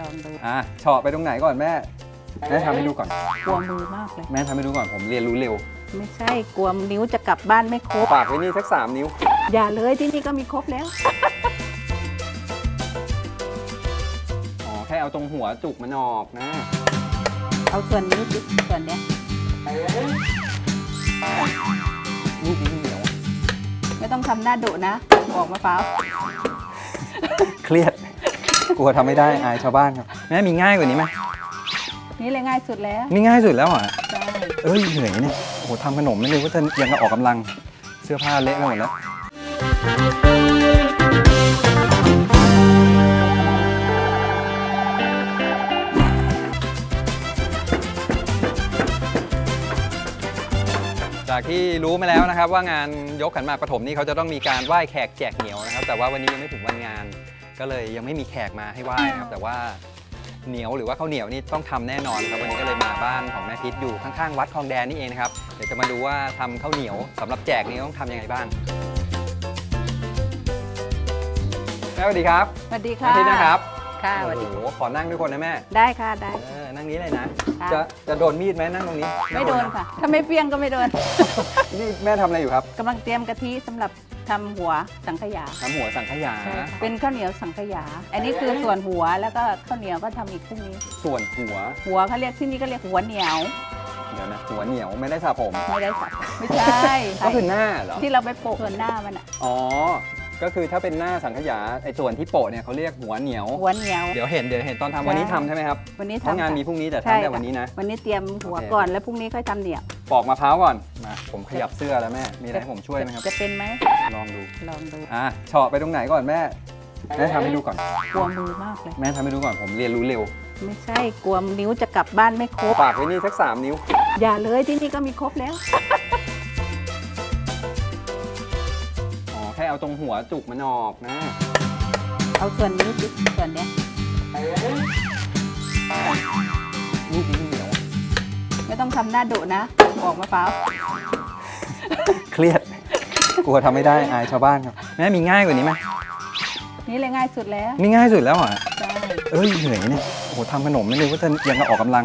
ลองดูอะเฉาะไปตรงไหนก่อนแม่ แม่ทำให้ดูก่อน กลัวมือมากเลย แม่ทำให้ดูก่อนผมเรียนรู้เร็ว ไม่ใช่กลัวนิ้วจะกลับบ้านไม่ครบฝากไว้นี่สักสามนิ้ว อย่าเลยที่นี่ก็มีครบแล้ว อ๋อแค่เอาตรงหัวจุกมันออกนะ เอาส่วนนี้สิส่วนเนี้ยลูกนี้เหนียว ไม่ต้องทำหน้าดุนะออกมะพร้าว เครียด กลัวทำไม่ได้อายชาวบ้านครับแม่มีง่ายกว่านี้ไหมนี่เลยง่ายสุดแล้วนี่ง่ายสุดแล้วเหรอะใช่เอ้ยเหนื่อยเนี่ยโอ้โหทำขนมไม่รู้ว่าจะยังกับออกกำลังเสื้อผ้าเละไปหมดแล้วจากที่รู้มาแล้วนะครับว่างานยกขันหมากปฐมนี่เขาจะต้องมีการไหว้แขกแจกเหนียวนะครับ แต่ว่าวันนี้ยังไม่ถึงวันงาน ก็เลยยังไม่มีแขกมาให้ไหว้นะครับแต่ว่าเหนียวหรือว่าข้าวเหนียวนี่ต้องทำแน่นอนครับวันนี้ก็เลยมาบ้านของแม่พิษอยู่ข้างๆวัดคลองแดนนี่เองนะครับเดี๋ยวจะมาดูว่าทำข้าวเหนียวสำหรับแจกนี่ต้องทำยังไงบ้างแม่สวัสดีครับสวัสดีแม่ค่ะพิษนะครับ ค่ะสวัสโอ้ดีโหขอนั่งด้วยคนนะแม่ได้ค่ะได้ เออนั่งนี้เลยนะ ค่ะ จะจะโดนมีดไหมนั่งตรงนี้ไม่โดนค่ะ ถ้าไม่เปี้ยงก็ไม่โดนนี่แม่ทำอะไรอยู่ครับกำลังเตรียมกะทิสำหรับทำหัวสังขยาทำหัวสังขยาเป็นข้าวเหนียวสังขยา อันนี้คือส่วนหัวแล้วก็ข้าวเหนียวก็ทำอีกพรุ่งนี้ ส่วนหัว หัวเขาเรียกที่นี่ก็เรียกหัวเหนียวเดี๋ยวนะ หัวเหนียวไม่ได้สระผม ไม่ได้สับไม่ใช่ก็คือหน้าเหรอ ที่เราไปโปะส่วนหน้ามันอะอ๋อ ก็คือถ้าเป็นหน้าสังขยาไอ้ส่วนที่โปะเนี่ยเขาเรียกหัวเหนียว หัวเหนียว เดี๋ยวเห็นเดี๋ยวเห็นตอนทำใช่วันนี้ทำใช่ไหมครับวันนี้เพราะทำงานค่ะมีพรุ่งนี้แต่ใช่ทำแต่ค่ะวันนี้นะ วันนี้เตรียมหัวโอเค ก่อนแล้วพรุ่งนี้ค่อยทำเหนียวปอกมะพร้าวก่อนมาผมขยับเสื้อแล้วแม่มีอะไรให้ผมช่วยไหมครับจะเป็นไหมลองดูลองดูอะเฉาะไปตรงไหนก่อนแม่แม่ทำให้ดูก่อน กลัวมือมากเลย แม่ทำให้ดูก่อนผมเรียนรู้เร็วไม่ใช่กลัวนิ้วจะกลับบ้านไม่ครบ ฝากไว้นี่สักสามนิ้ว อย่าเลยที่นี่ก็มีครบแล้ว เอาตรงหัวจุกมันออกนะ เอาส่วนนี้สิส่วนเนี้ยลูกนี้เหนียว ไม่ต้องทำหน้าดุนะออกมะพร้าวเครียด กลัวทำไม่ได้อายชาวบ้านครับแม่มีง่ายกว่านี้ไหมนี่เลยง่ายสุดแล้วนี่ง่ายสุดแล้วเหรอะใช่เอ้ยเหนื่อยเนี่ยโอ้โหทำขนมไม่รู้ว่าจะยังกับออกกำลัง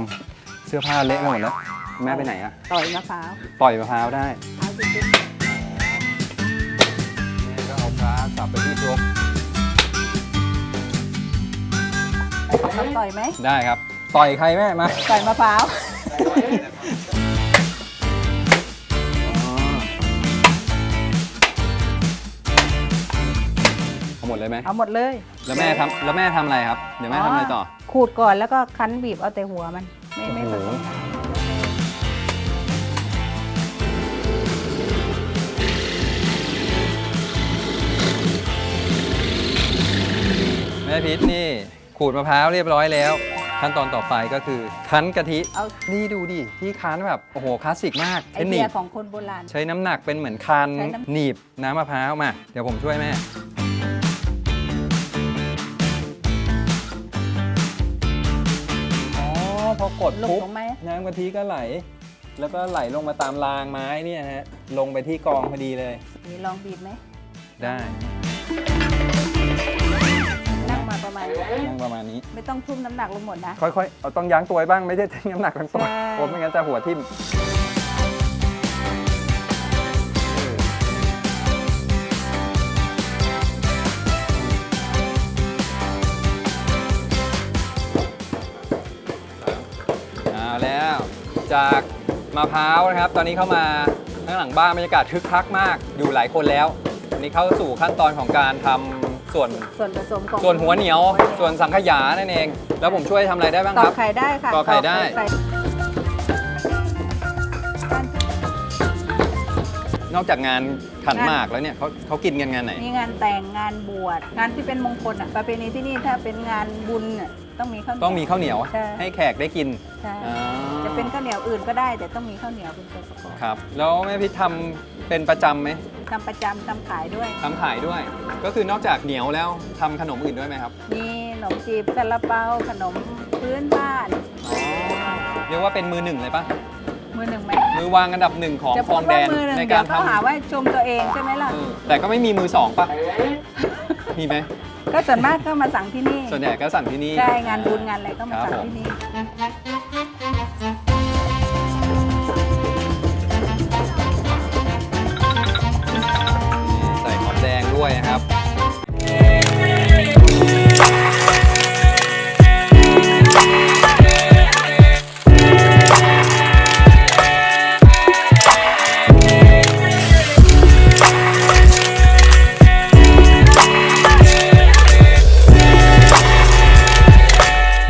เสื้อผ้าเละไปหมดแล้ว แม่ไปไหนอะต่อยมะพร้าวต่อยมะพร้าวได้ เอาจริงแม่ก็เอาพระสับไปที่ครกๆเราต่อยไหมได้ครับ ต่อยใครแม่มาต่อยมะพร้าวเอาหมดเลยไหมเอาหมดเลย แล้วแม่ทำแล้วแม่ทำอะไรครับ เดี๋ยวแม่ทำอะไรต่อ ขูดก่อนแล้วก็คั้นบีบเอาแต่หัวมัน ไม่ไม่ผโอ้สโหม ม่พิษนี่ขูดมะพร้าวเรียบร้อยแล้ว ขั้นตอนต่อไปก็คือคั้นกะทิเอานี่ดูดิที่คั้นแบบโอ้โหคลาสสิกมากไอเป็นหเดีนียบของคนโบราณ ใช้น้ำหนักเป็นเหมือนคันใช้น้ำ หนีบน้ำมะพร้าวมา เดี๋ยวผมช่วยแม่ อ๋อ พอกดลงปุ๊บ ลงไหมน้ำกะทิก็ไหล แล้วก็ไหลลงมาตามรางไม้เนี่ยฮะ ลงไปที่กองพอดีเลย นี่ลองบีบไหมได้ นั่งมาประมาณนี้นั่งประมาณนี้ ไม่ต้องทุ่มน้ำหนักลงหมดนะ ค่อยๆ เอาต้องยั้งตัวไว้บ้างไม่ได้ทิ้งน้ำหนักทั้งตัวใช่ ผมไม่งั้นจะหัวทิ่มเอาแล้ว จากมะพร้าวนะครับ ตอนนี้เข้ามาข้างหลังบ้านบรรยากาศคึกคักมาก อยู่หลายคนแล้วอันนี้เข้าสู่ขั้นตอนของการทำ ส่วนส่วนผสมของส่วนหัวเหนียว ส่วนสังขยานั่นเอง แล้วผมช่วยทำอะไรได้บ้างตอคกรับไข่ได้ค่ะตอกไข่ได้ ใส่นอกจากงานขันหมากแล้วเนี่ยเขาเขากินกันงานไหน มีงานแต่งงานบวชงานที่เป็นมงคลอะประเพณีที่นี่ถ้าเป็นงานบุญน่ะต้องมีข้าวเหนียวต้องมีข้าวเหนียวใช่ให้แขกได้กินใช่อ่าจะเป็นข้าวเหนียวอื่นก็ได้ แต่ต้องมีข้าวเหนียวเป็นตัวประกอบ ครับ แล้วแม่พิษทำเป็นประจำไหม ทำประจำทำขายด้วย ทำขายด้วย ก็คือนอกจากเหนียวแล้วทำขนมอื่นด้วยไหมครับ มีขนมจีบซาลาเปาขนมพื้นบ้านอ๋อเรียกว่าเป็นมือหนึ่งเลยปะมือหนึ่งไหมมือวางอันดับหนึ่งของจะคลพูอดงแดว่านมือหนึ่งในเดี๋กายรวเขาทำหาว่าชมตัวเองใช่ไหมล่ะ เออแต่ก็ไม่มีมือสองปะมีไหมก็ส่วนมากก็มาสั่งที่นี่ส่วนใหญ่ก็สั่งที่นี่ ใช่งานบุญงานอะไรก็มาครับสั่งผมที่นี่ ครับ